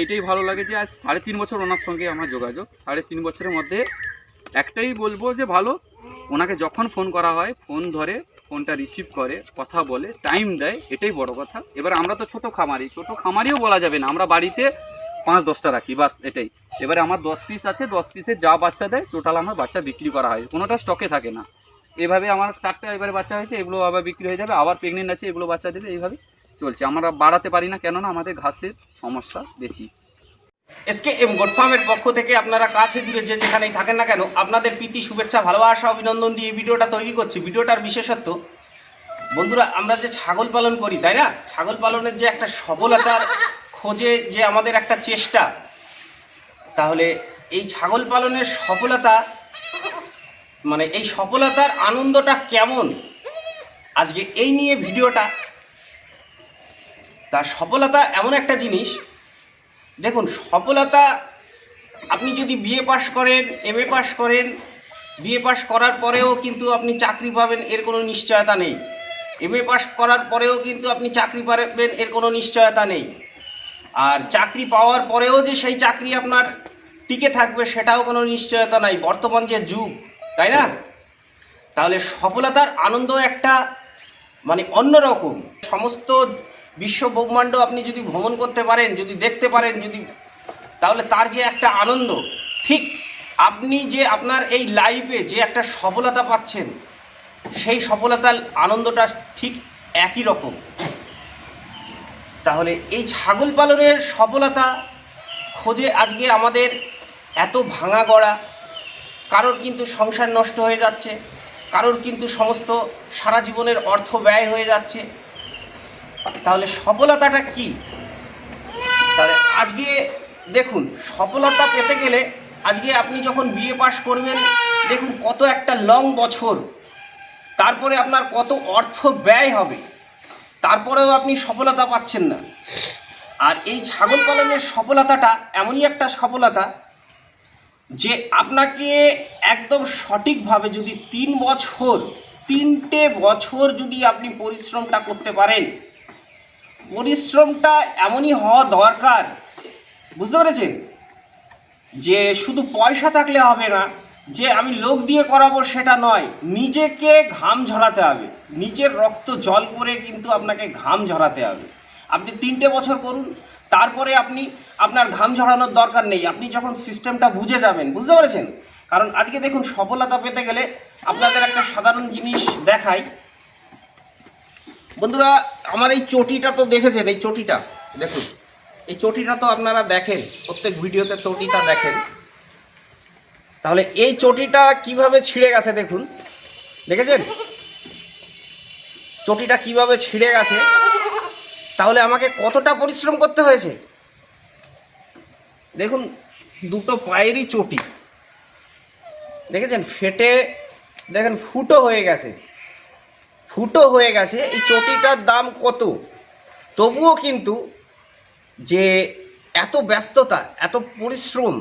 এইটাই ভালো লাগে যে আজ সাড়ে তিন বছর ওনার সঙ্গে আমার যোগাযোগ। সাড়ে তিন বছরের মধ্যে একটাই বলব যে ভালো, ওনাকে যখন ফোন করা হয় ফোন ধরে ফোনটা রিসিভ করে, কথা বলে টাইম দেয়, এটাই বড় কথা। এবার আমরা তো ছোট খামারি, ছোট খামারিও বলা যাবে না। আমরা বাড়িতে পাঁচ, দশটা রাখি, বাস এটাই। এবারে আমার দশ পিস আছে, দশ পিসের যা বাচ্চা দেয় টোটাল আমার বাচ্চা বিক্রি করা হয়। কোনোটা স্টকে থাকে না। এভাবে আমার চারটা এবারে বাচ্চা হয়েছে, এগুলো আবার বিক্রি হয়ে যাবে, আবার প্রেগনেন্ট আছে, এগুলো বাচ্চা দেবে এইভাবে চলছে। আমরা বাড়াতে পারি না কেননা আমাদের ঘাসের সমস্যা বেশি। এসকে এম গোট ফার্মের পক্ষ থেকে আপনারা কাছে দূরে যে যেখানেই থাকেন না কেন, আপনাদের প্রীতি, শুভেচ্ছা, ভালোবাসা, অভিনন্দন দিয়ে ভিডিওটা তৈরি করছি। ভিডিওটার বিশেষত্ব, বন্ধুরা, আমরা যে ছাগল পালন করি, তাই না? ছাগল পালনের যে একটা সফলতার খোঁজে যে আমাদের একটা চেষ্টা, তাহলে এই ছাগল পালনের সফলতা মানে এই সফলতার আনন্দটা কেমন? আজকে এই নিয়ে ভিডিওটা তা সফলতা এমন একটা জিনিস, দেখুন, সফলতা আপনি যদি বিএ পাশ করেন এম এ পাশ করেন বিএ পাশ করার পরেও কিন্তু আপনি চাকরি পাবেন, এর কোনো নিশ্চয়তা নেই। এম এ পাশ করার পরেও কিন্তু আপনি চাকরি পাবেন, এর কোনো নিশ্চয়তা নেই। আর চাকরি পাওয়ার পরেও যে সেই চাকরি আপনার টিকে থাকবে, সেটাও কোনো নিশ্চয়তা নাই, বর্তমান যে যুগ, তাই না? তাহলে সফলতার আনন্দ একটা মানে অন্যরকম সমস্ত বিশ্ব ব্রহ্মাণ্ড আপনি যদি ভ্রমণ করতে পারেন, যদি দেখতে পারেন, যদি, তাহলে তার যে একটা আনন্দ, ঠিক আপনি যে আপনার এই লাইফে যে একটা সফলতা পাচ্ছেন, সেই সফলতার আনন্দটা ঠিক একই রকম। তাহলে এই ছাগল পালনের সফলতা খোঁজে আজকে আমাদের এত ভাঙা গড়া, কারোর কিন্তু সংসার নষ্ট হয়ে যাচ্ছে, কারোর কিন্তু সমস্ত সারা জীবনের অর্থ ব্যয় হয়ে যাচ্ছে তাহলে সফলতাটা কি? তাহলে আজকে দেখুন, সফলতা পেতে গেলে আজকে আপনি যখন বিএ পাশ করবেন, দেখুন কত একটা লং বছর, তারপরে আপনার কত অর্থ ব্যয় হবে, তারপরেও আপনি সফলতা পাচ্ছেন না। আর এই ছাগল পালনের সফলতাটা এমনই একটা সফলতা যে আপনাকে একদম সঠিকভাবে যদি তিন বছর, তিনটে বছর যদি আপনি পরিশ্রমটা করতে পারেন পরিশ্রমটা এমনই হওয়া দরকার। বুঝতে পেরেছেন? যে শুধু পয়সা থাকলে হবে না, যে আমি লোক দিয়ে করাবো সেটা নয়, নিজেকে ঘাম ঝরাতে হবে। নিজের রক্ত জল করে কিন্তু আপনাকে ঘাম ঝরাতে হবে। আপনি তিনটে বছর করুন, তারপরে আপনি, আপনার ঘাম ঝরানোর দরকার নেই। আপনি যখন সিস্টেমটা বুঝে যাবেন, বুঝতে পেরেছেন? কারণ আজকে দেখুন সফলতা পেতে গেলে আপনাদের একটা সাধারণ জিনিস দেখাই বন্ধুরা, আমার এই চটিটা তো দেখেছেন, এই চটিটা, দেখুন। এই চটিটা তো আপনারা দেখেন, প্রত্যেক ভিডিওতে চটিটা দেখেন। তাহলে এই চটিটা কীভাবে ছিঁড়ে গেছে দেখুন। দেখেছেন? চটিটা কীভাবে ছিঁড়ে গেছে? তাহলে আমাকে কতটা পরিশ্রম করতে হয়েছে? দেখুন, দুটো পায়েরই চটি। দেখেছেন? ফেটে, দেখেন, ফুটো হয়ে গেছে। ফুটো হয়ে গেছে, এই চটিটার দাম কত? তবুও কিন্তু যে এত ব্যস্ততা, এত পরিশ্রম,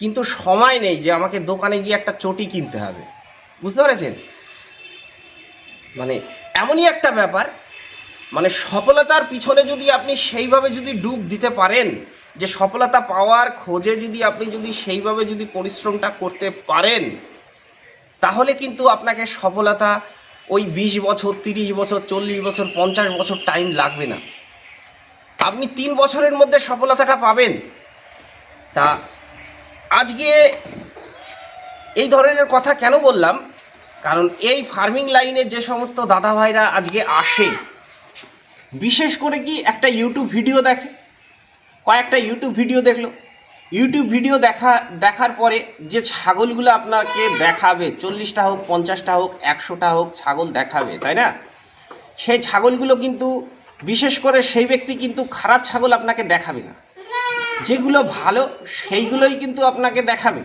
কিন্তু সময় নেই যে আমাকে দোকানে গিয়ে একটা চটি কিনতে হবে। বুঝতে পেরেছেন? মানে এমনই একটা ব্যাপার মানে সফলতার পিছনে যদি আপনি সেইভাবে যদি ডুব দিতে পারেন, যে সফলতা পাওয়ার খোঁজে যদি আপনি যদি সেইভাবে যদি পরিশ্রমটা করতে পারেন, তাহলে কিন্তু আপনাকে সফলতা ওই বিশ বছর, তিরিশ বছর, চল্লিশ বছর, পঞ্চাশ বছর টাইম লাগবে না। আপনি তিন বছরের মধ্যে সফলতাটা পাবেন। তা আজকে এই ধরনের কথা কেন বললাম? কারণ এই ফার্মিং লাইনে যে সমস্ত দাদা ভাইরা আজকে আসে, বিশেষ করে কি একটা ইউটিউব ভিডিও দেখে, কয়েকটা ইউটিউব ভিডিও দেখল। ইউটিউব ভিডিও দেখা, দেখার পরে যে ছাগলগুলো আপনাকে দেখাবে, চল্লিশটা হোক, পঞ্চাশটা হোক, একশোটা হোক, ছাগল দেখাবে, তাই না? সেই ছাগলগুলো কিন্তু, বিশেষ করে সেই ব্যক্তি কিন্তু খারাপ ছাগল আপনাকে দেখাবে না। যেগুলো ভালো, সেইগুলোই কিন্তু আপনাকে দেখাবে।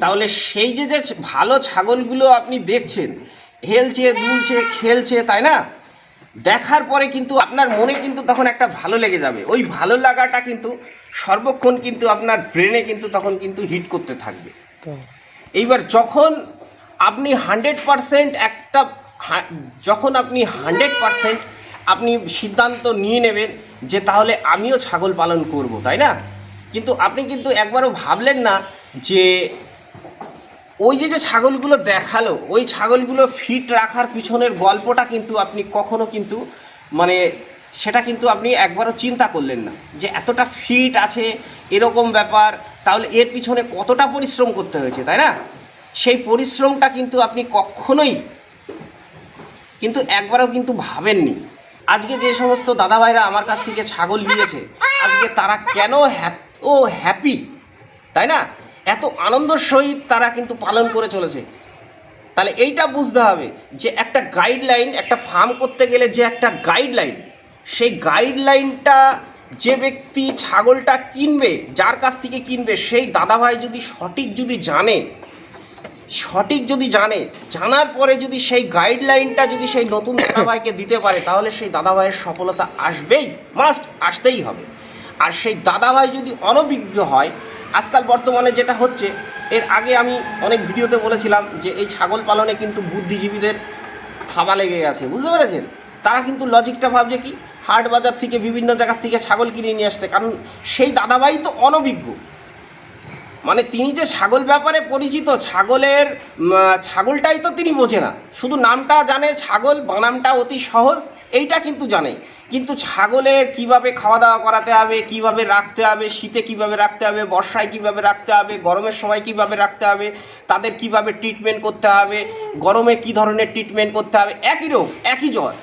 তাহলে সেই যে যে ভালো ছাগলগুলো আপনি দেখছেন, হেলছে, দুলছে, খেলছে, তাই না? দেখার পরে কিন্তু আপনার মনে কিন্তু তখন একটা ভালো লেগে যাবে। ওই ভালো লাগাটা কিন্তু সর্বক্ষণ কিন্তু আপনার ব্রেনে কিন্তু তখন কিন্তু হিট করতে থাকবে। এইবার যখন আপনি হান্ড্রেড পারসেন্ট একটা যখন আপনি হান্ড্রেড পারসেন্ট আপনি সিদ্ধান্ত নিয়ে নেবেন যে তাহলে আমিও ছাগল পালন করব তাই না? কিন্তু আপনি কিন্তু একবারও ভাবলেন না যে ওই যে যে ছাগলগুলো দেখাল ওই ছাগলগুলো ফিট রাখার পিছনের গল্পটা কিন্তু আপনি কখনো কিন্তু মানে সেটা কিন্তু আপনি একবারও চিন্তা করলেন না। যে এতটা ফিট আছে, এরকম ব্যাপার, তাহলে এর পিছনে কতটা পরিশ্রম করতে হয়েছে, তাই না? সেই পরিশ্রমটা কিন্তু আপনি কখনোই কিন্তু একবারও কিন্তু ভাবেননি। আজকে যে সমস্ত দাদাভাইরা আমার কাছ থেকে ছাগল নিয়েছে, আজকে তারা কেন এত হ্যাপি তাই না? এত আনন্দের সহিত তারা কিন্তু পালন করে চলেছে। তাহলে এইটা বুঝতে হবে যে একটা গাইডলাইন একটা ফার্ম করতে গেলে যে একটা গাইডলাইন সেই গাইডলাইনটা যে ব্যক্তি ছাগলটা কিনবে, যার কাছ থেকে কিনবে, সেই দাদাভাই যদি সঠিক যদি জানে, সঠিক যদি জানে, জানার পরে যদি সেই গাইডলাইনটা যদি সেই নতুন দাদাভাইকে দিতে পারে, তাহলে সেই দাদাভাইয়ের সফলতা আসবেই মাস্ট আসতেই হবে। আর সেই দাদাভাই যদি অনভিজ্ঞ হয়, আজকাল বর্তমানে যেটা হচ্ছে, এর আগে আমি অনেক ভিডিওতে বলেছিলাম যে এই ছাগল পালনে কিন্তু বুদ্ধিজীবীদের থাবা লেগে গেছে, বুঝতে পেরেছেন? তারা কিন্তু লজিকটা ভাবছে কি হাট বাজার থেকে বিভিন্ন জায়গার থেকে ছাগল কিনে নিয়ে আসছে। কারণ সেই দাদাভাই তো অনভিজ্ঞ। মানে তিনি যে ছাগল ব্যাপারে পরিচিত, ছাগলের ছাগলটাই তো তিনি বোঝে না। শুধু নামটা জানে, ছাগল বানামটা অতি সহজ, এইটা কিন্তু জানে। কিন্তু ছাগলের কীভাবে খাওয়া দাওয়া করাতে হবে, কীভাবে রাখতে হবে, শীতে কীভাবে রাখতে হবে, বর্ষায় কীভাবে রাখতে হবে, গরমের সময় কীভাবে রাখতে হবে, তাদের কীভাবে ট্রিটমেন্ট করতে হবে, গরমে কি ধরনের ট্রিটমেন্ট করতে হবে, একই রোগ, একই জ্বর।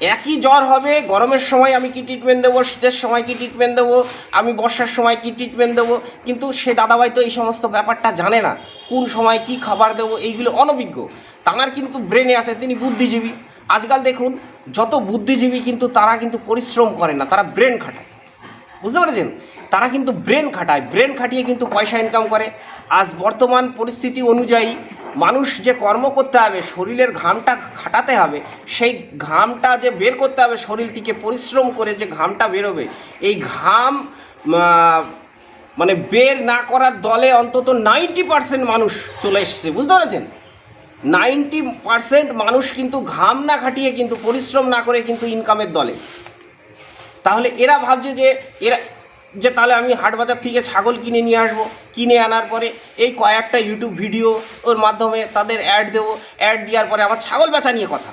একই জ্বর হবে, গরমের সময় আমি কি ট্রিটমেন্ট দেবো, শীতের সময় কি ট্রিটমেন্ট দেবো, আমি বর্ষার সময় কি ট্রিটমেন্ট দেবো, কিন্তু সে দাদাভাই তো এই সমস্ত ব্যাপারটা জানে না, কোন সময় কি খাবার দেবো, এইগুলো অনভিজ্ঞ। তাঁর কিন্তু ব্রেনে আছে, তিনি বুদ্ধিজীবী। আজকাল দেখুন, যত বুদ্ধিজীবী কিন্তু তারা কিন্তু পরিশ্রম করে না, তারা ব্রেন খাটায়। বুঝতে পেরেছেন? তারা কিন্তু ব্রেন খাটায় ব্রেন খাটিয়ে কিন্তু পয়সা ইনকাম করে। আজ বর্তমান পরিস্থিতি অনুযায়ী মানুষ যে কর্ম করতে হবে, শরীরের ঘামটা খাটাতে হবে, সেই ঘামটা যে বের করতে হবে, শরীর থেকে পরিশ্রম করে যে ঘামটা বেরোবে, এই ঘাম মানে বের না করার দলে অন্তত নাইনটি পার্সেন্ট মানুষ চলে এসছে, বুঝতে পেরেছেন? নাইনটি পার্সেন্ট মানুষ কিন্তু ঘাম না খাটিয়ে, কিন্তু পরিশ্রম না করে কিন্তু ইনকামের দলে। তাহলে এরা ভাবছে যে, এরা যে তাহলে আমি হাট বাজার থেকে ছাগল কিনে নিয়ে আসব। কিনে আনার পরে এই কয়েকটা ইউটিউব ভিডিও ওর মাধ্যমে তাদের অ্যাড দেবো। অ্যাড দেওয়ার পরে আমার ছাগল বেচা নিয়ে কথা।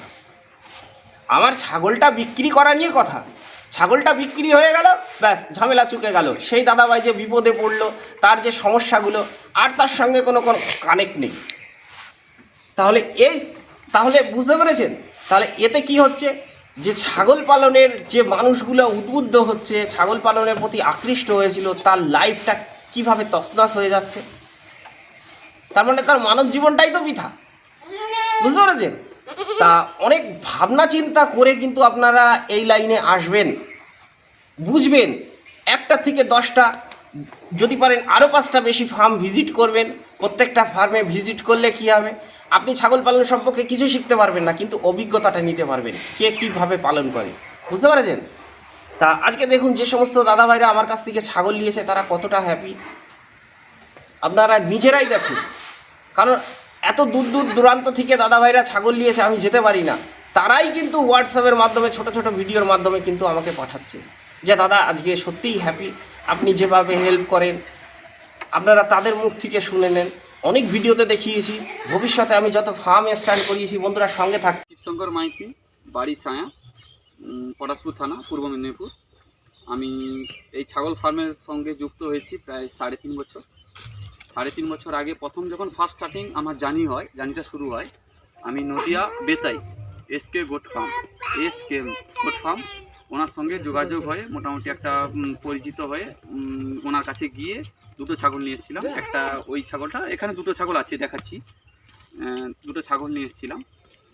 আমার ছাগলটা বিক্রি করা নিয়ে কথা। ছাগলটা বিক্রি হয়ে গেল, ব্যাস, ঝামেলা চুকে গেল। সেই দাদাভাই যে বিপদে পড়ল, তার যে সমস্যাগুলো, আর তার সঙ্গে কোনো কোনো কানেক্ট নেই। তাহলে এই, তাহলে বুঝতে পেরেছেন? তাহলে এতে কি হচ্ছে? যে ছাগল পালনের যে মানুষগুলো উদ্বুদ্ধ হচ্ছে, ছাগল পালনের প্রতি আকৃষ্ট হয়েছিল, তার লাইফটা কীভাবে তছনছ হয়ে যাচ্ছে? তার মানে তার মানব জীবনটাই তো বৃথা। বুঝতে পেরেছেন? তা অনেক ভাবনা চিন্তা করে কিন্তু আপনারা এই লাইনে আসবেন, বুঝবেন, একটা থেকে দশটা, যদি পারেন আরও পাঁচটা বেশি ফার্ম ভিজিট করবেন। প্রত্যেকটা ফার্মে ভিজিট করলে কি হবে? আপনি ছাগল পালন সম্পর্কে কিছু শিখতে পারবেন না, কিন্তু অভিজ্ঞতাটা নিতে পারবেন, কে কীভাবে পালন করে। বুঝতে পেরেছেন? তা আজকে দেখুন যে সমস্ত দাদা ভাইরা আমার কাছ থেকে ছাগল নিয়েছে, তারা কতটা হ্যাপি আপনারা নিজেরাই দেখুন, কারণ এত দূর দূর দূরান্ত থেকে দাদা ভাইরা ছাগল নিয়েছে, আমি যেতে পারি না। তারাই কিন্তু হোয়াটসঅ্যাপের মাধ্যমে, ছোট ছোট ভিডিওর মাধ্যমে কিন্তু আমাকে পাঠাচ্ছে যে, দাদা, আজকে সত্যিই হ্যাপি আপনি যেভাবে হেল্প করেন, আপনারা তাদের মুখ থেকে শুনে নেন। অনেক ভিডিওতে দেখিয়েছি। ভবিষ্যতে আমি যত ফার্ম স্টার্ট করিয়েছি, বন্ধুরা সঙ্গে থাক। শিবশঙ্কর মাইতি, বাড়ি ছায়া পটাশপুর থানা, পূর্ব মেদিনীপুর। আমি এই ছাগল ফার্মের সঙ্গে যুক্ত হয়েছি প্রায় সাড়ে তিন বছর। সাড়ে তিন বছর আগে প্রথম যখন ফার্স্ট স্টার্টিং আমার জানি হয়, জানিটা শুরু হয়, আমি Nadia Betai S K goat farm S K goat farm owner সঙ্গে যোগাযোগ হয়ে মোটামুটি একটা পরিচিত হয়ে ওনার কাছে গিয়ে দুটো ছাগল নিয়ে এসেছিলাম। একটা ওই ছাগলটা এখানে দুটো ছাগল আছে দেখাচ্ছি। দুটো ছাগল নিয়ে এসেছিলাম।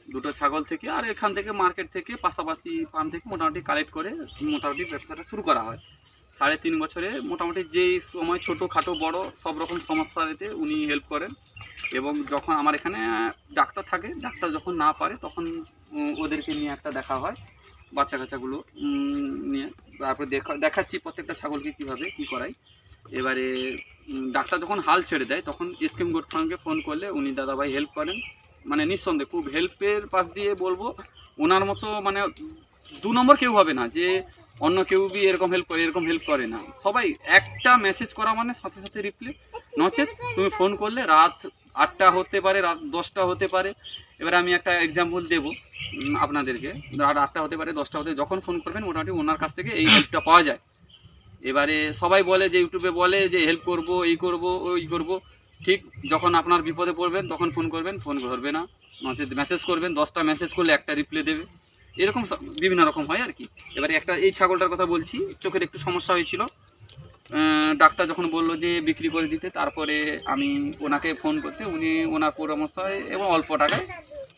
দুটো ছাগল থেকে আর এখান থেকে মার্কেট থেকে পাশাপাশি ফার্ম থেকে মোটামুটি কালেক্ট করে মোটামুটি ব্যবসাটা শুরু করা হয়। সাড়ে তিন বছরে মোটামুটি যেই সময় ছোটো খাটো বড় সব রকম সমস্যা সমস্যাতে উনি হেল্প করেন। এবং যখন আমার এখানে ডাক্তার থাকে ডাক্তার যখন না পারে তখন ওদেরকে নিয়ে একটা দেখা হয়। বাচ্চা কাচ্চাগুলো নিয়ে তারপরে দেখা, দেখাচ্ছি প্রত্যেকটা ছাগলকে কীভাবে, কী করাই এবারে ডাক্তার যখন হাল ছেড়ে দেয়, তখন এসকেম গোট ফার্মকে ফোন করলে উনি, দাদাভাই হেল্প করেন। মানে নিঃসন্দেহে খুব হেল্পের পাশ দিয়ে বলব, ওনার মতো মানে দু নম্বর কেউ হবে না, যে অন্য কেউ বি এরকম হেল্প করে, এরকম হেল্প করে না। সবাই একটা মেসেজ করা মানে সাথে সাথে রিপ্লে নচেত তুমি ফোন করলে রাত আটটা হতে পারে, রাত দশটা হতে পারে। এবারে আমি একটা এক্সাম্পল দেবো। আপনাদেরকে। রাত আটটা হতে পারে, দশটা হতে যখন ফোন করবেন, মোটামুটি ওনার কাছ থেকে এই হেল্পটা পাওয়া যায়। এবারে সবাই বলে যে, ইউটিউবে বলে যে হেল্প করব, এই করব, ওই করব। ঠিক যখন আপনার বিপদে পড়বেন, তখন ফোন করবেন ফোন ধরবে না। মেসেজ করবেন, দশটা মেসেজ করলে একটা রিপ্লাই দেবে। এরকম বিভিন্ন রকম হয় আর কি। এবারে একটা এই ছাগলটার কথা বলছি, চোখের একটু সমস্যা হয়েছিল। ডাক্তার যখন বলল যে, বিক্রি করে দিতে, তারপরে আমি ওনাকে ফোন করতে, উনি ওনার পরামর্শয় এবং অল্প টাকায়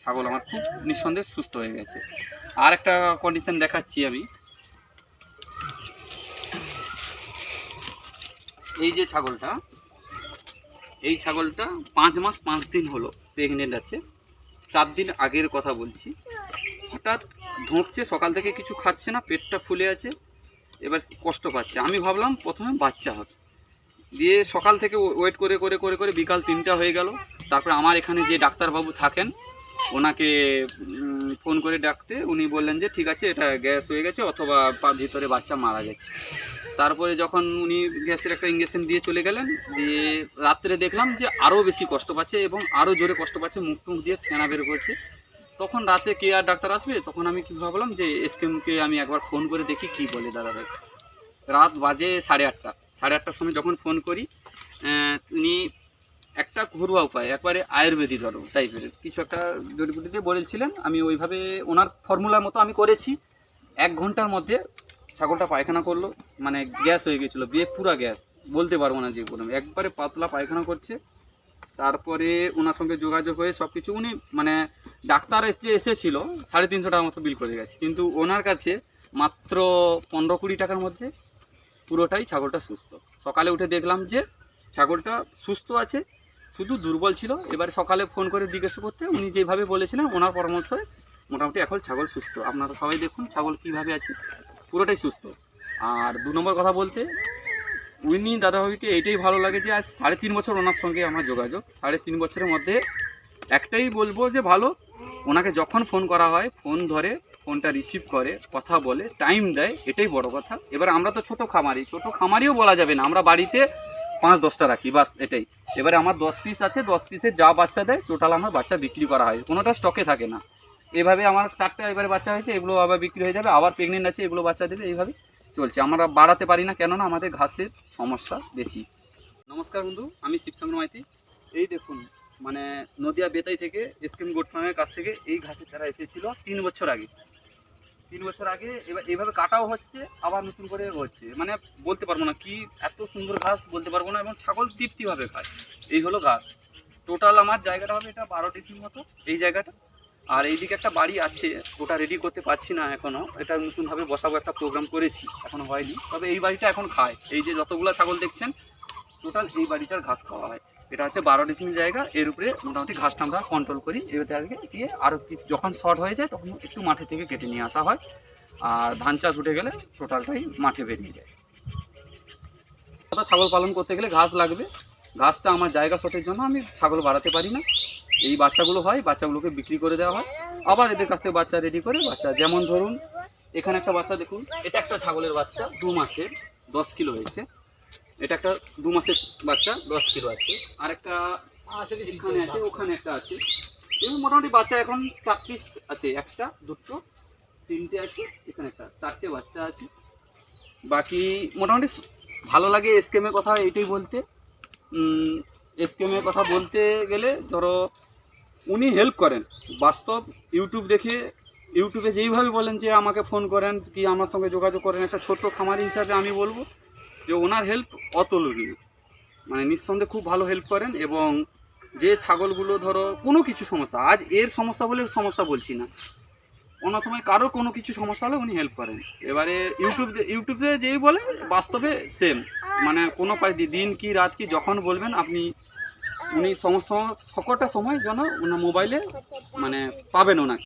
ছাগল আমার খুব নিঃসন্দেহে সুস্থ হয়ে গেছে। আর একটা কন্ডিশন দেখাচ্ছি আমি। এই যে ছাগলটা, এই ছাগলটা পাঁচ মাস, পাঁচ দিন হলো প্রেগনেন্ট আছে। চার দিন আগের কথা বলছি। হঠাৎ ধোঁকছে সকাল থেকে কিছু খাচ্ছে না, পেটটা ফুলে আছে, এবার কষ্ট পাচ্ছে। আমি ভাবলাম প্রথমে বাচ্চা হবে। দিয়ে সকাল থেকে ওয়েট করে করে করে করে বিকাল তিনটা হয়ে গেল। তারপরে আমার এখানে যে ডাক্তারবাবু থাকেন ওনাকে ফোন করে ডাকতে উনি বললেন যে, ঠিক আছে, এটা গ্যাস হয়ে গেছে অথবা ভিতরে বাচ্চা মারা গেছে। তারপরে যখন উনি গ্যাসের একটা ইঞ্জেকশন দিয়ে চলে গেলেন, দিয়ে রাত্রে দেখলাম যে আরও বেশি কষ্ট পাচ্ছে এবং আরও জোরে কষ্ট পাচ্ছে, মুখ টুখ দিয়ে ফেনা বের করছে। তখন রাতে কে আর ডাক্তার আসবে? তখন আমি কী ভাবলাম যে, এসকেমকে আমি একবার ফোন করে দেখি কি বলে দাদা রাত বাজে সাড়ে আটটা। সাড়ে আটটার সময় যখন ফোন করি উনি একটা ঘরোয়া উপায়, একবারে আয়ুর্বেদিক ধরো টাইপের কিছু একটা জড়িবুটি দিয়ে বলেছিলেন, আমি ওইভাবে ওনার ফর্মুলার মতো আমি করেছি। এক ঘণ্টার মধ্যে ছাগলটা পায়খানা করল মানে গ্যাস হয়ে গেছিল, বিয়ে পুরা গ্যাস, বলতে পারব না যে কোনো। একবারে পাতলা পায়খানা করছে, তারপরে ওনার সঙ্গে যোগাযোগ হয়ে সব কিছু উনি মানে ডাক্তার যে এসেছিল, সাড়ে তিনশো টাকার মতো বিল করে গেছে। কিন্তু ওনার কাছে মাত্র পনেরো কুড়ি টাকার মধ্যে পুরোটাই ছাগলটা সুস্থ। সকালে উঠে দেখলাম যে ছাগলটা সুস্থ আছে শুধু দুর্বল ছিল। এবারে সকালে ফোন করে জিজ্ঞেস করতে উনি যেভাবে বলেছিলেন, ওনার পরামর্শে মোটামুটি এখন ছাগল সুস্থ। আপনারা সবাই দেখুন ছাগল কীভাবে আছে, পুরোটাই সুস্থ। আর দু নম্বর কথা বলতে, উনি দাদাভাবিকে এইটাই ভালো লাগে যে আজ সাড়ে তিন বছর ওনার সঙ্গে আমার যোগাযোগ। সাড়ে তিন বছরের মধ্যে একটাই বলব যে ভালো, ওনাকে যখন ফোন করা হয়, ফোন ধরে, ফোনটা রিসিভ করে, কথা বলে, টাইম দেয়, এটাই বড় কথা। এবার আমরা তো ছোট খামারি, ছোট খামারিও বলা যাবে না। আমরা বাড়িতে পাঁচ দশটা রাখি, বাস এটাই। এবারে আমার দশ পিস আছে, দশ পিসে যা বাচ্চা দেয় টোটাল আমার বাচ্চা বিক্রি করা হয়। কোনোটা স্টকে থাকে না। এভাবে আমার চারটা এবারে বাচ্চা হয়েছে, এগুলো আবার বিক্রি হয়ে যাবে, আবার প্রেগনেন্ট আছে, এগুলো বাচ্চা দেবে এইভাবে চলছে। আমরা বাড়াতে পারি না, কেননা আমাদের ঘাসের সমস্যা বেশি। নমস্কার বন্ধু, আমি শিবচন্দ্র মাইতি। এই দেখুন মানে নদিয়া বেতাই থেকে এসকেম গোট ফার্মের কাছ থেকে এই ঘাসের চারা এসেছিল তিন বছর আগে। তিন বছর আগে এবার এইভাবে কাটাও হচ্ছে, আবার নতুন করে হচ্ছে। মানে বলতে পারব না কি এত সুন্দর ঘাস, বলতে পারব না, এবং ছাগল তৃপ্তিভাবে খায়। এই হলো ঘাস। টোটাল আমার জায়গাটা হবে এটা বারো ডিগ্রির মতো, এই জায়গাটা। আর এইদিকে একটা বাড়ি আছে, ওটা রেডি করতে পারছি না এখনও। এটা নতুনভাবে বসাবো একটা প্রোগ্রাম করেছি, এখনও হয়নি। তবে এই বাড়িটা এখন খায়। এই যে যতগুলো ছাগল দেখছেন টোটাল এই বাড়িটার ঘাস খাওয়া হয়। এটা হচ্ছে বারো ডিসিমিল জায়গা, এর উপরে মোটামুটি ঘাসটা আমরা কন্ট্রোল করি। এবারে দিয়ে আরও যখন শর্ট হয়ে যায়, তখন একটু মাঠে থেকে কেটে নিয়ে আসা হয়। আর ধান চাষ উঠে গেলে টোটালটাই মাঠে বেরিয়ে যায়। কথা ছাগল পালন করতে গেলে ঘাস লাগবে? ঘাসটা আমার জায়গা শটের জন্য আমি ছাগল বাড়াতে পারি না। এই বাচ্চাগুলো হয়, বাচ্চাগুলোকে বিক্রি করে দেওয়া হয়। আবার এদের কাছ থেকে বাচ্চা রেডি করে, বাচ্চা যেমন ধরুন, এখানে একটা বাচ্চা দেখুন, এটা একটা ছাগলের বাচ্চা, দু মাসের, দশ কিলো হয়েছে। এটা একটা দু মাসের বাচ্চা, দশ কিলো আছে। আর একটা এখানে আছে, ওখানে একটা আছে। এবং মোটামুটি বাচ্চা এখন চার পিস আছে, একটা, দুটো, তিনটে আছে, এখানে একটা, চারটে বাচ্চা আছে। বাকি মোটামুটি ভালো লাগে এসকেমের কথা এইটাই বলতে। এসকেমের কথা বলতে গেলে ধরো, উনি হেল্প করেন। বাস্তব ইউটিউব দেখে, ইউটিউবে যেইভাবে বলেন যে আমাকে ফোন করেন, কি আমার সঙ্গে যোগাযোগ করেন, একটা ছোট্ট খামারি হিসাবে আমি বলব। যে ওনার হেল্প অতুলনীয়। মানে নিঃসন্দেহে খুব ভালো হেল্প করেন এবং যে ছাগলগুলো ধরো, কোনো কিছু সমস্যা, আজ এর সমস্যা বলে সমস্যা বলছি না। অন্য সময় কারও কোনো কিছু সমস্যা হলে উনি হেল্প করেন। এবারে ইউটিউব ইউটিউবে যেই বলে, বাস্তবে সেম মানে কোনো দিন কি, রাত কি, যখন বলবেন আপনি, উনি সমস্যা সকলটা সময় যেন ওনার মোবাইলে মানে পাবেন ওনাকে।